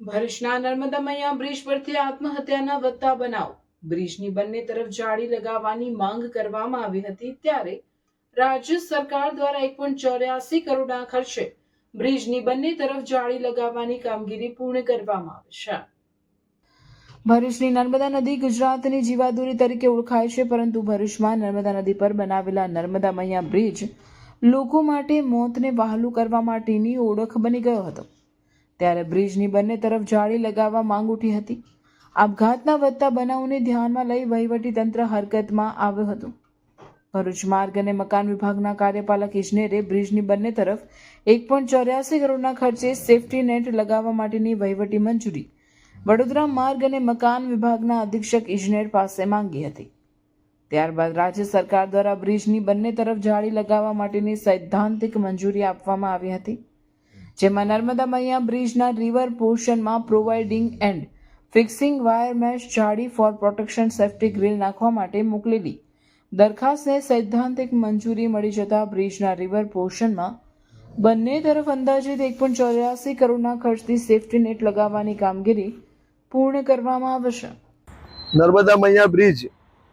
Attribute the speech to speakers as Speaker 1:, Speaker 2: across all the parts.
Speaker 1: ભરૂચના નર્મદા મૈયા બ્રિજ પરથી આત્મહત્યાના વધતા બનાવ. બ્રિજની બંને તરફ જાળી લગાવવાની માંગ કરવામાં આવી હતી ત્યારે રાજ્ય સરકાર દ્વારા એક પોઈન્ટ ચોર્યાસી કરોડના ખર્ચે બ્રિજની બંને તરફ જાળી લગાવવાની કામગીરી પૂર્ણ કરવામાં આવી છે. ભરૂચની નર્મદા નદી ગુજરાતની જીવાદોરી તરીકે ઓળખાય છે, પરંતુ ભરૂચમાં નર્મદા નદી પર બનાવેલા નર્મદા મૈયા બ્રિજ લોકો માટે મોતને વહાલું કરવા માટેની ઓળખ બની ગયો હતો. ત્યારે બ્રિજની બંને તરફ જાળી લગાવવા માંગ ઉઠી હતી. આપઘાતના વધતા બનાવને ધ્યાનમાં લઈ વહીવટી તંત્ર હરકતમાં આવ્યું હતું. ભરૂચ માર્ગ અને મકાન વિભાગના કાર્યપાલક ઇજનેરે બ્રિજની બંને તરફ એક પોઈન્ટ ચોર્યાસી કરોડના ખર્ચે સેફ્ટી નેટ લગાવવા માટેની વહીવટી મંજૂરી. વડોદરા માર્ગ અને મકાન વિભાગના અધિક્ષક ઇજનેર પાસે માંગી હતી. ત્યારબાદ રાજ્ય સરકાર દ્વારા બ્રિજની બંને તરફ જાળી લગાવવા માટેની સૈદ્ધાંતિક મંજૂરી આપવામાં આવી હતી. જેમાં નર્મદા મૈયા બ્રિજના river પોર્શનમાં providing and fixing wire mesh જાળી ફોર પ્રોટેક્શન સેફ્ટી ગ્રીલ નાખવા માટે મોકલેલી. દરખાસ્તને સૈદ્ધાંતિક મંજૂરી મળી જતા બ્રિજના રિવર પોર્શનમાં બંને તરફ અંદાજિત એક પણ ચોર્યાસી કરોડના ખર્ચથી સેફ્ટી નેટ લગાવવાની કામગીરી પૂર્ણ કરવામાં આવશે.
Speaker 2: નર્મદા મૈયા બ્રિજ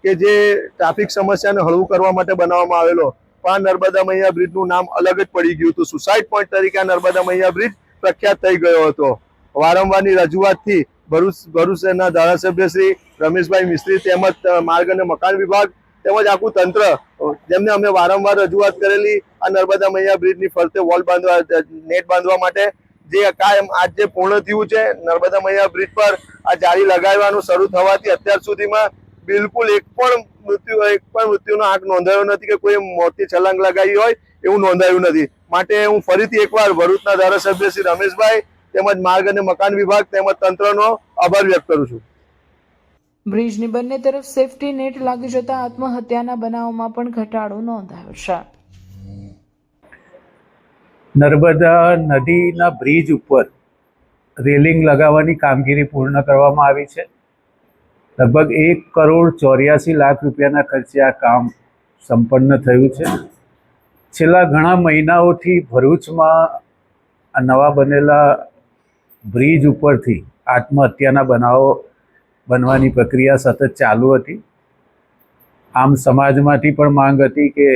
Speaker 2: કે જે ટ્રાફિક સમસ્યાને હળવું કરવા માટે બનાવવામાં આવેલો આ નર્મદા મૈયા બ્રિજનું નામ અલગ જ પડી ગયું હતું. સુસાઇડ પોઈન્ટ તરીકે આ નર્મદા મૈયા બ્રિજ પ્રખ્યાત થઈ ગયો હતો. વારંવારની રજૂઆતથી ભરૂચ ભરૂચ શહેરના ધારાસભ્ય શ્રી રમેશભાઈ મિસ્ત્રી તેમજ માર્ગ અને મકાન વિભાગ તેમજ આખું તંત્ર જેમને અમે વારંવાર રજૂઆત કરેલી આ નર્મદા મૈયા બ્રિજની ફરતે વોલ બાંધવા નેટ બાંધવા માટે. જે કાયમ આજ પૂર્ણ થયું છે, નર્મદા મૈયા બ્રિજ પર આ જાળી લગાવવાનું શરૂ થવાથી અત્યાર સુધીમાં બિલકુલ એક પણ મૃત્યુ એક પણ મૃત્યુનો આંક નોંધાયો નથી કે કોઈ મોટી છલાંગ લગાવી હોય એવું નોંધાયું નથી. માટે હું ફરીથી એકવાર ભરૂચના ધારાસભ્ય શ્રી રમેશભાઈ તેમજ માર્ગ અને મકાન વિભાગ તેમજ તંત્રનો આભાર વ્યક્ત કરું છું.
Speaker 1: બ્રિજની બંને તરફ સેફટી નેટ લાગી જતા આત્મહત્યાના બનાવોમાં પણ ઘટાડો નોંધાયો છે.
Speaker 3: નર્મદા નદીના બ્રિજ ઉપર રેલિંગ લગાવવાની કામગીરી પૂર્ણ કરવામાં આવી છે. લગભગ એક કરોડ ચોર્યાસી લાખ રૂપિયાના ખર્ચે આ કામ સંપન્ન થયું છે. છેલ્લા ઘણા મહિનાઓથી ભરૂચમાં આ નવા બનેલા બ્રિજ ઉપરથી આત્મહત્યાના બનાવો બનવાની પ્રક્રિયા સતત ચાલુ હતી. આમ સમાજમાંથી પણ માંગ હતી કે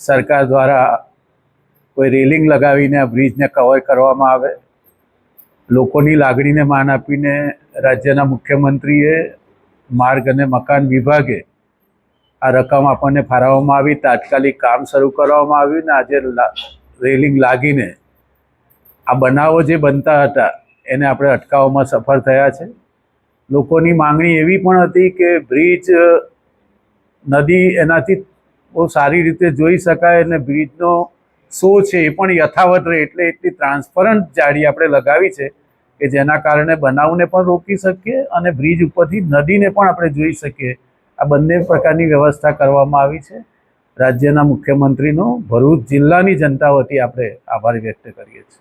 Speaker 3: સરકાર દ્વારા કોઈ રેલિંગ લગાવીને આ બ્રિજને કવર કરવામાં આવે. લોકોની લાગણીને માન આપીને રાજ્યના મુખ્યમંત્રીએ માર્ગ અને મકાન વિભાગે આ રકમ આપણને ફાળવવામાં આવી, તાત્કાલિક કામ શરૂ કરવામાં આવ્યું ને આજે રેલિંગ લાગીને આ બનાવો જે બનતા હતા એને આપણે અટકાવવામાં સફળ થયા છે. લોકોની માંગણી એવી પણ હતી કે બ્રિજ નદી એનાથી બહુ સારી રીતે જોઈ શકાય અને બ્રિજનો શો છે એ પણ યથાવત રહે એટલે એટલી ટ્રાન્સપરન્ટ જાળી આપણે લગાવી છે કે જેના કારણે બનાવને પણ રોકી શકીએ અને બ્રિજ ઉપરથી નદીને પણ આપણે જોઈ શકીએ. આ બંને પ્રકારની વ્યવસ્થા કરવામાં આવી છે. રાજ્યના મુખ્યમંત્રીનો ભરૂચ જિલ્લાની જનતા વતી આપણે આભાર વ્યક્ત કરીએ છીએ.